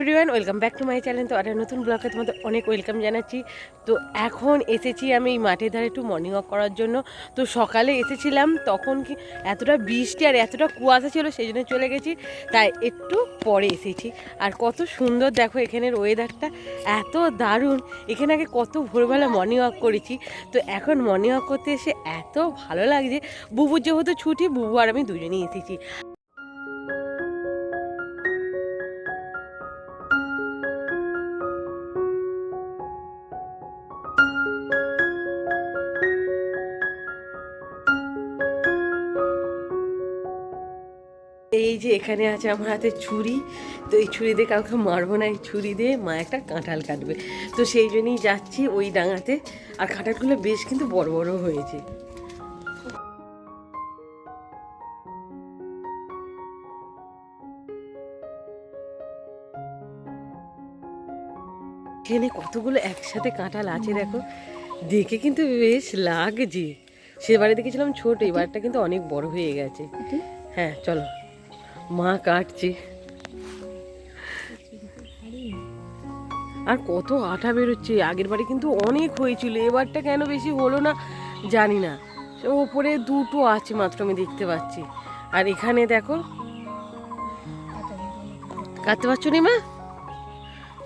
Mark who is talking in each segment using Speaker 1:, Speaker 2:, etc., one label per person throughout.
Speaker 1: Everyone welcome back to my channel তো একটা নতুন ব্লগে তোমাদের অনেক ওয়েলকাম জানাচ্ছি। তো এখন এসেছি আমি এই মাঠের ধারে একটু মর্নিং ওয়াক করার জন্য। তো সকালে এসেছিলাম, তখন কি এতটা বৃষ্টি আর এতটা কুয়াশা ছিল, সেই জন্য চলে গেছি। তাই একটু পরে এসেছি। আর কত সুন্দর দেখো এখানের ওয়েদারটা এত দারুণ। এখানে আগে কত ভোরবেলা মর্নিং ওয়াক করেছি। তো এখন মর্নিং ওয়াক করতে এসে এত ভালো লাগছে। বুবুর যেহেতু ছুটি, বুবু আর আমি দুজনেই এসেছি। যে এখানে আছে আমার হাতে ছুরি তো এই ছুরি দিয়ে কাউকে মারবো না এই ছুরি দিয়ে মা একটা কাঁঠাল কাটবে। তো সেই জন্যই যাচ্ছি ওই ডাঙাতে। আর কাঁঠালগুলো বেশ কিন্তু বড় বড় হয়েছে। এখানে কতগুলো একসাথে কাঁঠাল আছে দেখো। দেখে কিন্তু বেশ লাগছে। সেবারে দেখেছিলাম ছোট এবারটা কিন্তু অনেক বড় হয়ে গেছে। হ্যাঁ চলো। মা কাটছে। আর কত আঠা বেরোচ্ছে, আগের বারে কিন্তু অনেক হয়েছিল, এবারটা কেন বেশি হলো না জানি না। ওপরে দুটো আছে মাত্র আমি দেখতে পাচ্ছি। আর এখানে দেখো, কাটতে পারছ নি মা?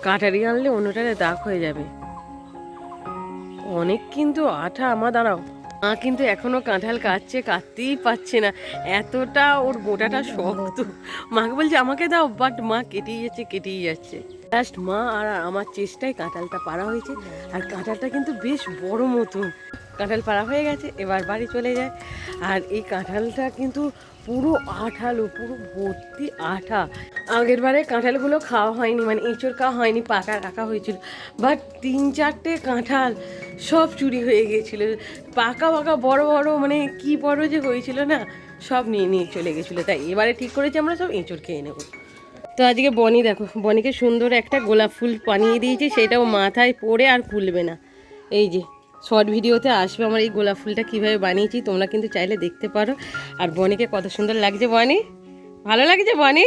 Speaker 1: কাটারি আনলে অন্যটারে দাগ হয়ে যাবে। অনেক কিন্তু আঠা আমার দাঁড়াও। মা কিন্তু এখনও কাঁঠাল কাটছে, কাটতেই পারছে না। এতটা ওর গোটাটা শক্ত। মাকে বলছে, আমাকে দাও বাট মা কেটেই যাচ্ছে কেটেই যাচ্ছে। লাস্ট মা আর আমার চেষ্টায় কাঁঠালটা পারা হয়েছে। আর কাঁঠালটা কিন্তু বেশ বড় মতো কাঁঠাল পাড়া হয়ে গেছে, এবার বাড়ি চলে যায়। আর এই কাঁঠালটা কিন্তু পুরো আঠালো, পুরো ভর্তি আঠা। আগের বারে কাঁঠালগুলো খাওয়া হয়নি মানে এঁচড় খাওয়া হয়নি, পাকা রাখা হয়েছিল। বাট তিন চারটে কাঁঠাল সব চুরি হয়ে গিয়েছিল পাকা পাকা, বড় বড় মানে কি বড় যে হয়েছিল না, সব নিয়ে নিয়ে চলে গেছিল। তাই এবারে ঠিক করেছি আমরা সব এঁচড় খেয়ে নেব। তো আজকে বনি দেখো, বনিকে সুন্দর একটা গোলাপ ফুল বানিয়ে দিয়েছি, সেটাও মাথায় পরে আর খুলবে না। এই যে শর্ট ভিডিওতে আসবে আমার এই গোলাপ ফুলটা কীভাবে বানিয়েছি তোমরা কিন্তু চাইলে দেখতে পারো। আর বনিকে কত সুন্দর লাগছে বনি। ভালো লাগছে বনি?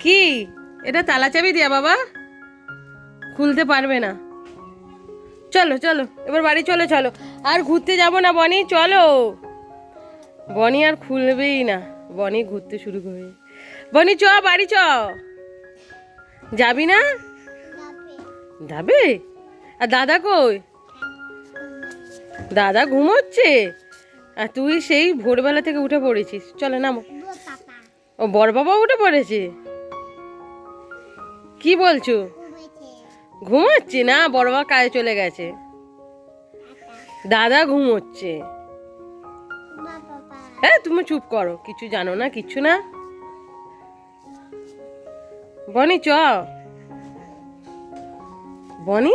Speaker 1: কি? এটা তালা চাবি দিয়া বাবা। খুলতে পারবে না। চলো চলো এবার বাড়ি চলো চলো। আর ঘুরতে যাব না বনি চলো। বনি আর খুলবেই না। বনি ঘুরতে শুরু করবে বনি চ বাড়ি চ। যাবি না? যাবে? আর দাদা কই? দাদা ঘুমোচ্ছে? আর তুই সেই ভোরবেলা থেকে উঠে পড়েছিস। চলো নামো। ও বড় বাবা উঠে পড়েছে? কি বলছো? ঘুমাচ্ছে না? বড় বাবা কাজে চলে গেছে। দাদা ঘুমোচ্ছে। হ্যাঁ তুমি চুপ করো। কিছু জানো না, কিছু না? বনি, চ। বনি?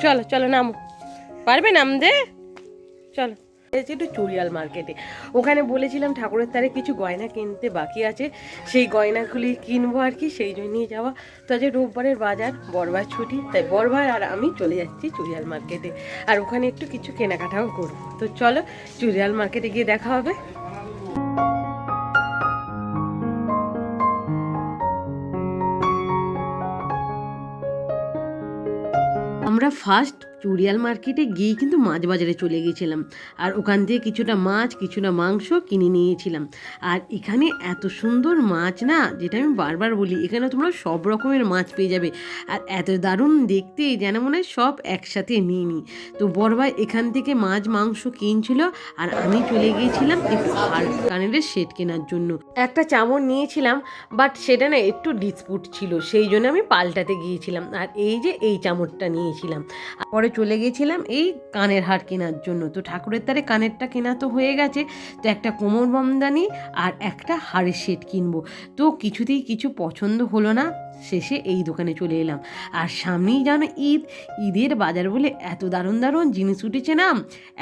Speaker 1: চলো চলো, নামো। পারবে নামতে চলো। এসেছি একটু চুরিয়াল মার্কেটে। ওখানে বলেছিলাম ঠাকুরের তারে কিছু গয়না কিনতে বাকি আছে। সেই গয়নাগুলি কিনবো আর কি, সেই জন্যই যাওয়া। তো আজ রোববারের বাজার, বরবার ছুটি, তাই বরবার আর আমি চলে যাচ্ছি চুরিয়াল মার্কেটে। আর ওখানে একটু কিছু কেনাকাটাও করব। তো চলো চুরিয়াল মার্কেটে গিয়ে দেখা হবে। আমরা ফার্স্ট চুরিয়াল মার্কেটে গিয়ে কিন্তু মাছ বাজারে চলে গিয়েছিলাম আর ওখান থেকে কিছুটা মাছ, কিছুটা মাংস কিনে নিয়েছিলাম। আর এখানে এত সুন্দর মাছ না, যেটা আমি বারবার বলি, এখানে তোমরা সব রকমের মাছ পেয়ে যাবে। আর এত দারুণ দেখতে, যেন মনে হয় সব একসাথে নিয়ে নিই। তো বড়ভাই এখান থেকে মাছ, মাংস কিনছিল, আর আমি চলে গিয়েছিলাম একটু হার কানের সেট কেনার জন্য। একটা চামচ নিয়েছিলাম, বাট সেটা না একটু ডিসপুট ছিল, সেই জন্য আমি পাল্টাতে গিয়েছিলাম। আর এই যে এই চামচটা নিয়েছিলাম। পরে চলে গিয়েছিলাম এই কানের হার কেনার জন্য। তো ঠাকুরের তারে কানেরটা কেনা তো হয়ে গেছে, তো একটা কোমর বমদানি আর একটা হাড়ের সেট কিনবো। তো কিছুতেই কিছু পছন্দ হলো না, শেষে এই দোকানে চলে এলাম। আর সামনেই জানো ঈদ, ঈদের বাজার বলে এত দারুণ দারুণ জিনিস উঠেছে না?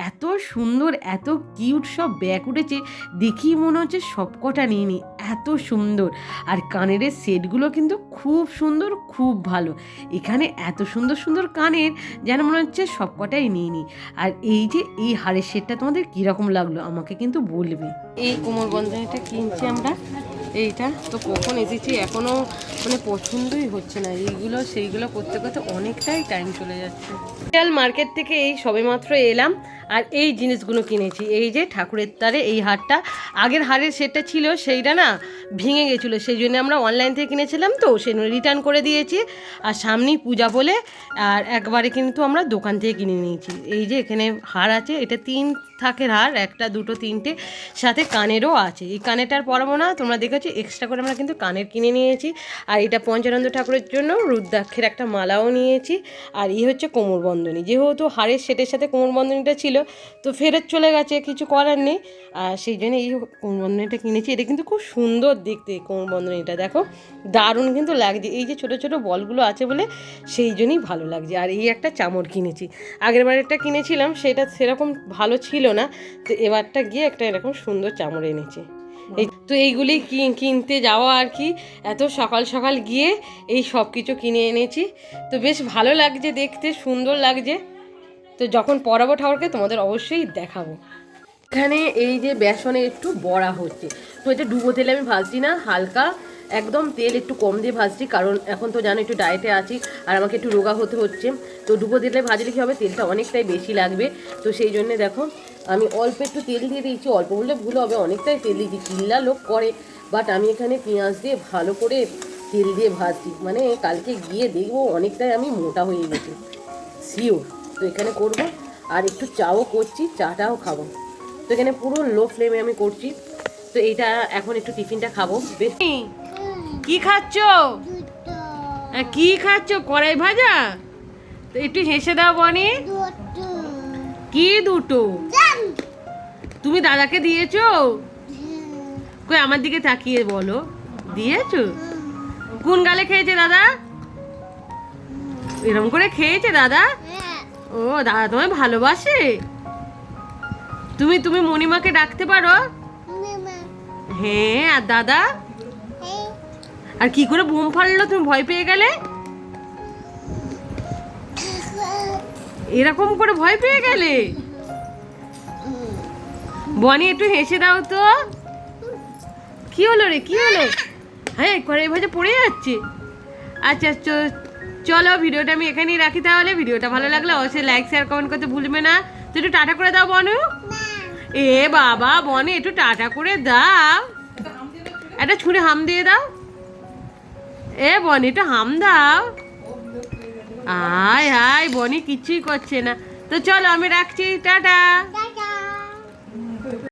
Speaker 1: এত সুন্দর, এত কিউট সব ব্যাগ উঠেছে দেখি মনে হচ্ছে সবকটা নিয়ে নিই এত সুন্দর। আর কানের সেটগুলো কিন্তু খুব সুন্দর, খুব ভালো। এখানে এত সুন্দর সুন্দর কানের যেন মনে হচ্ছে সবকটাই নিয়ে নিই। আর এই যে এই হাড়ের সেটটা তোমাদের কীরকম লাগল আমাকে কিন্তু বলবে। এই কোমর বন্ধনীটা কিনছি আমরা। এইটা তো কখন এসেছি এখনও মানে পছন্দই হচ্ছে না। এইগুলো, সেইগুলো করতে করতে অনেকটাই টাইম চলে যাচ্ছে। মার্কেট থেকে এই সবেমাত্র এলাম। আর এই জিনিসগুলো কিনেছি। এই যে ঠাকুরের তারে এই হারটা, আগের হারের সেটটা ছিল সেইটা না ভেঙে গেছিল, সেই জন্য আমরা অনলাইন থেকে কিনেছিলাম তো সেই রিটার্ন করে দিয়েছি। আর সামনেই পূজা বলে, আর একবারে কিন্তু আমরা দোকান থেকে কিনে নিয়েছি। এই যে এখানে হার আছে, এটা তিন থাকের হার, একটা, দুটো, তিনটে, সাথে কানেরও আছে। এই কানেরটার পরাবো না তোমরা দেখেছ এক্সট্রা করে আমরা কিন্তু কানের কিনে নিয়েছি। আর এটা পঞ্চানন্দ ঠাকুরের জন্য রুদ্রাক্ষের একটা মালাও নিয়েছি। আর এই হচ্ছে কোমরবন্ধনী যেহেতু হারের সেটের সাথে কোমরবন্ধনীটা ছিল, তো ফেরত চলে গেছে, কিছু করার নেই। আর সেই জন্য এই কোমরবন্ধনীটা কিনেছি। এটা কিন্তু খুব সুন্দর দেখতে কোমর কোমরবন্ধনীটা দেখো। দারুণ কিন্তু লাগছে। এই যে ছোটো ছোটো বলগুলো আছে বলে সেই জন্যই ভালো লাগছে। আর এই একটা চামড় কিনেছি। আগের বারেরটা কিনেছিলাম, সেটা সেরকম ভালো ছিল না। তো এবারটা গিয়ে একটা এরকম সুন্দর চামড় এনেছি। এই তো এইগুলি কিনতে যাওয়া আর কি। এত সকাল সকাল গিয়ে এই সব কিছু কিনে এনেছি। তো বেশ ভালো লাগছে দেখতে, সুন্দর লাগছে। তো যখন পরাবো ঠাকুরকে তোমাদের অবশ্যই দেখাবো। এখানে এই যে বেসনে একটু বড়া হচ্ছে। তো এটা ডুবো তেলে আমি ভাজছি না, হালকা একদম তেল একটু কম দিয়ে ভাজছি, কারণ এখন তো জানো একটু ডায়েটে আছি, আর আমাকে একটু রোগা হতে হচ্ছে। তো ডুবো তেলে ভাজলে কী হবে, তেলটা অনেকটাই বেশি লাগবে। তো সেই জন্যে দেখো, আমি অল্প একটু তেল দিয়ে দিয়েছি, অল্প বললে ভুল হবে, অনেকটাই তেল দিয়েছি। চিল্লা লোক করে বাট আমি এখানে পেঁয়াজ দিয়ে ভালো করে তেল দিয়ে ভাজছি। মানে কালকে গিয়ে দেখব অনেকটাই আমি মোটা হয়ে গেছি। শিওর তো এখানে করব, আর একটু চাও করছি, চাটাও খাব। এখানে পুরো লো ফ্লেমে আমি করছি। তো এইটা এখন একটু টিফিনটা খাব। বেশ। কি? খাচ্ছ? হ্যাঁ, কি খাচ্ছ? কড়াই ভাজা? তো একটু হেসে দাও বনি। কি দুটো? তুমি দাদাকে দিয়েছ? কই আমার দিকে তাকিয়ে বলো। দিয়েছ? কোন গালে খেয়েছে দাদা? এরকম করে খেয়েছে দাদা? ও দাদা তোমায় ভালোবাসে? তুমি তুমি মণিমাকে ডাকতে পারো? হ্যাঁ আর দাদা? আর কি করে বোম ফাড়লো তুমি ভয় পেয়ে গেলে? এরকম করে ভয় পেয়ে গেলে? বনি একটু হেসে দাও তো। কি হলো রে? কি হলো? হ্যাঁ করে ভাজা পড়ে যাচ্ছে। আচ্ছা চলো ভিডিওটা আমি এখানেই রাখি তাহলে। ভিডিওটা ভালো লাগলে অবশ্যই লাইক শেয়ার কমেন্ট করতে ভুলবে না। তো একটু টাটা করে দাও বনু। এ বাবা, বনে একটু টাটা করে দাও। একটা ছুঁড়ে হাম দিয়ে দাও। এ বনি একটু হাম দাও। আয় আয়, বনি কিচ্ছুই করছে না। তো চলো আমি রাখছি টাটা।